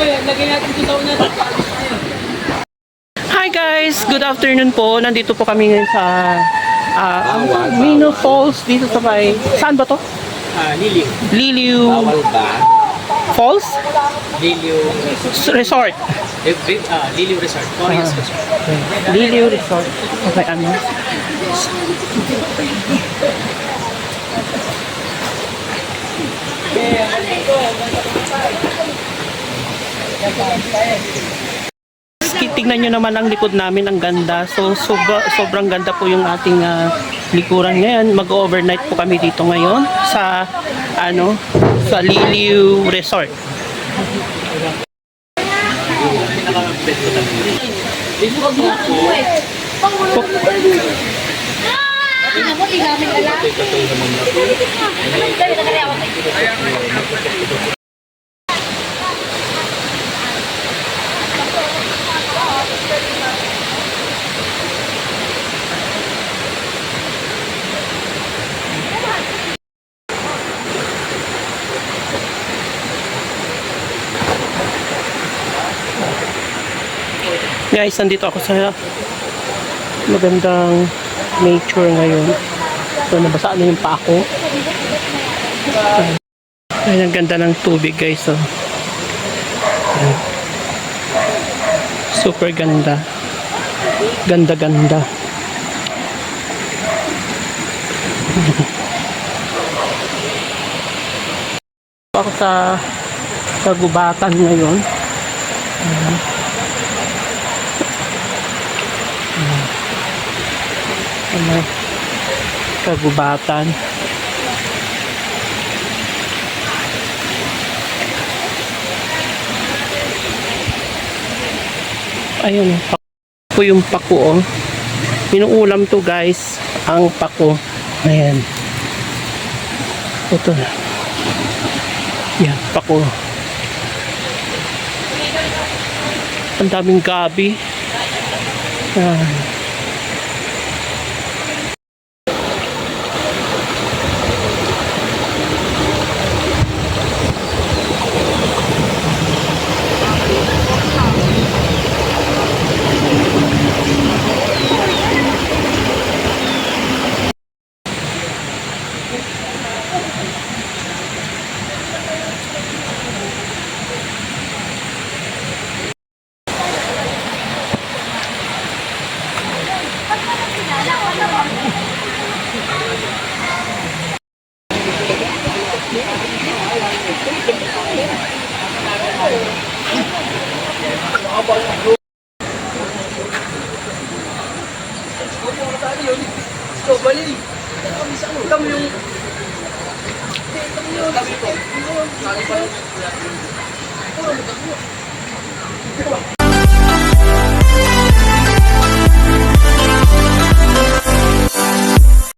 Hi guys! Good afternoon po. Nandito po kami ngayon sa ah, uh. Mino Falls dito sa may... Saan ba to? Ah, Liliw. Liliw Falls? Liliw Resort. Eh, big, ah, Liliw Resort. Orioles ah, Resort. Liliw Resort. Okay, ano? Tignan nyo naman ang likod namin, ang ganda. So, sobra, sobrang ganda po yung ating ah, likuran ngayon. Mag-overnight po kami dito ngayon sa, ano, sa Liliu Resort. Ano Guys, nandito ako sa magandang nature ngayon. So, nabasa na yung pa ako. Ay, ang ganda ng tubig guys. Oh. Ayan. Super ganda. Ganda-ganda. ako sa kagubatan ngayon. Ano, kagubatan. Ayun, po yung pako, oh. Inuulam to guys, ang pako. Ayan. Ito na. Yan, pako. Ang daming gabi. Ayan. So, bali, kami sa ano, kami yung... Kami yung... Kami yung... Kami yung... Kami yung... Kami yung...